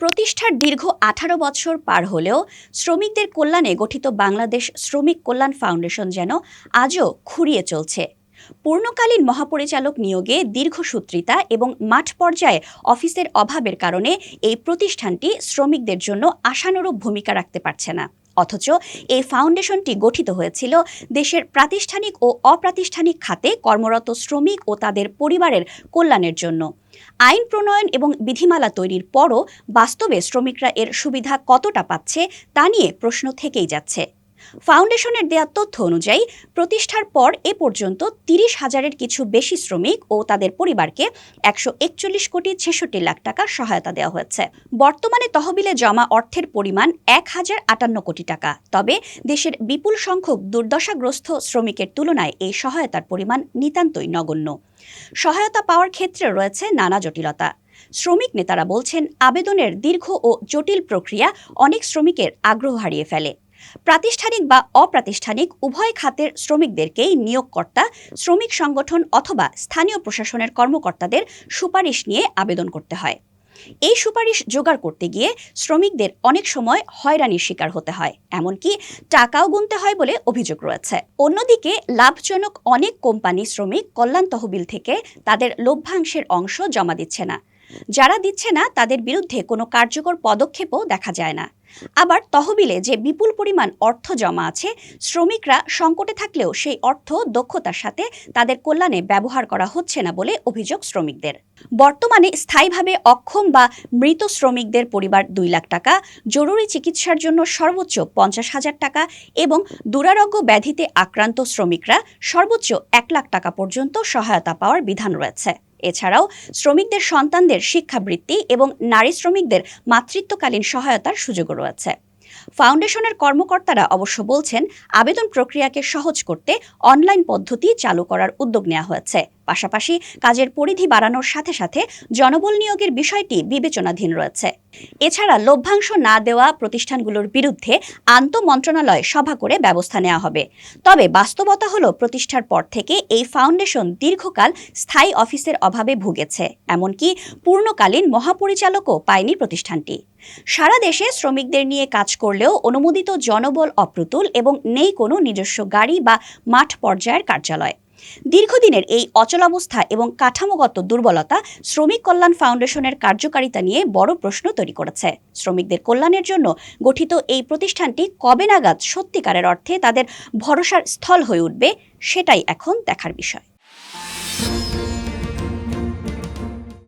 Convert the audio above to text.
প্রতিষ্ঠার দীর্ঘ আঠারো বছর পার হলেও শ্রমিকদের কল্যাণে গঠিত বাংলাদেশ শ্রমিক কল্যাণ ফাউন্ডেশন যেন আজও খুঁড়িয়ে চলছে। পূর্ণকালীন মহাপরিচালক নিয়োগে দীর্ঘসূত্রিতা এবং মাঠ পর্যায়ে অফিসের অভাবের কারণে এই প্রতিষ্ঠানটি শ্রমিকদের জন্য আশানুরূপ ভূমিকা রাখতে পারছে না। অথচ এই ফাউন্ডেশনটি গঠিত হয়েছিল দেশের প্রাতিষ্ঠানিক ও অপ্রাতিষ্ঠানিক খাতে কর্মরত শ্রমিক ও তাদের পরিবারের কল্যাণের জন্য। আইন প্রণয়ন এবং বিধিমালা তৈরির পরও বাস্তবে শ্রমিকরা এর সুবিধা কতটা পাচ্ছে তা নিয়ে প্রশ্ন থেকেই যাচ্ছে। ফাউন্ডেশনের দেয়া তথ্য অনুযায়ী, প্রতিষ্ঠার পর এ পর্যন্ত তিরিশ হাজারের কিছু বেশি শ্রমিক ও তাদের পরিবারকে একশো একচল্লিশ কোটি ছেষট্টি লাখ টাকা সহায়তা দেওয়া হয়েছে। বর্তমানে তহবিলে জমা অর্থের পরিমাণ এক হাজার আটান্ন কোটি টাকা। তবে দেশের বিপুল সংখ্যক দুর্দশাগ্রস্ত শ্রমিকের তুলনায় এই সহায়তার পরিমাণ নিতান্তই নগণ্য। সহায়তা পাওয়ার ক্ষেত্রে রয়েছে নানা জটিলতা। শ্রমিক নেতারা বলছেন, আবেদনের দীর্ঘ ও জটিল প্রক্রিয়া অনেক শ্রমিকের আগ্রহ হারিয়ে ফেলে। প্রাতিষ্ঠানিক বা অপ্রাতিষ্ঠানিক উভয় খাতের শ্রমিকদেরকেই নিয়োগকর্তা, শ্রমিক সংগঠন অথবা স্থানীয় প্রশাসনের কর্মকর্তাদের সুপারিশ নিয়ে আবেদন করতে হয়। এই সুপারিশ জোগাড় করতে গিয়ে শ্রমিকদের অনেক সময় হয়রানির শিকার হতে হয়, এমনকি টাকাও গুনতে হয় বলে অভিযোগ রয়েছে। অন্যদিকে, লাভজনক অনেক কোম্পানি শ্রমিক কল্যাণ তহবিল থেকে তাদের লভ্যাংশের অংশ জমা দিচ্ছে না। যারা দিচ্ছে না, তাদের বিরুদ্ধে কোনো কার্যকর পদক্ষেপও দেখা যায় না। আবার তহবিলে যে বিপুল পরিমাণ অর্থ জমা আছে, শ্রমিকরা সংকটে থাকলেও সেই অর্থ দক্ষতার সাথে তাদের কল্যাণে ব্যবহার করা হচ্ছে না বলে অভিযোগ শ্রমিকদের। বর্তমানে স্থায়ীভাবে অক্ষম বা মৃত শ্রমিকদের পরিবার দুই লাখ টাকা, জরুরি চিকিৎসার জন্য সর্বোচ্চ পঞ্চাশ হাজার টাকা এবং দুরারোগ্য ব্যাধিতে আক্রান্ত শ্রমিকরা সর্বোচ্চ এক লাখ টাকা পর্যন্ত সহায়তা পাওয়ার বিধান রয়েছে। এছাড়াও শ্রমিকদের সন্তানদের শিক্ষাবৃত্তি এবং নারী শ্রমিকদের মাতৃত্বকালীন সহায়তার সুযোগও রয়েছে। ফাউন্ডেশনের কর্মকর্তারা অবশ্য বলছেন, আবেদন প্রক্রিয়াকে সহজ করতে অনলাইন পদ্ধতি চালু করার উদ্যোগ নেওয়া হয়েছে। পাশাপাশি কাজের পরিধি বাড়ানোর সাথে সাথে জনবল নিয়োগের বিষয়টি বিবেচনাধীন রয়েছে। এছাড়া লভ্যাংশ না দেওয়া প্রতিষ্ঠানগুলোর বিরুদ্ধে আন্ত মন্ত্রণালয় সভা করে ব্যবস্থা নেওয়া হবে। তবে বাস্তবতা হলো, প্রতিষ্ঠার পর থেকে এই ফাউন্ডেশন দীর্ঘকাল স্থায়ী অফিসের অভাবে ভুগেছে। এমনকি পূর্ণকালীন মহাপরিচালকও পায়নি প্রতিষ্ঠানটি। সারা দেশে শ্রমিকদের নিয়ে কাজ করলেও অনুমোদিত জনবল অপ্রতুল এবং নেই কোনো নিজস্ব গাড়ি বা মাঠ পর্যায়ের কার্যালয়। দীর্ঘদিনের এই অচলাবস্থা এবং কাঠামোগত দুর্বলতা শ্রমিক কল্যাণ ফাউন্ডেশনের কার্যকারিতা নিয়ে বড় প্রশ্ন তৈরি করেছে। শ্রমিকদের কল্যাণের জন্য গঠিত এই প্রতিষ্ঠানটি কবে নাগাদ সত্যিকারের অর্থে তাদের ভরসার স্থল হয়ে উঠবে, সেটাই এখন দেখার বিষয়।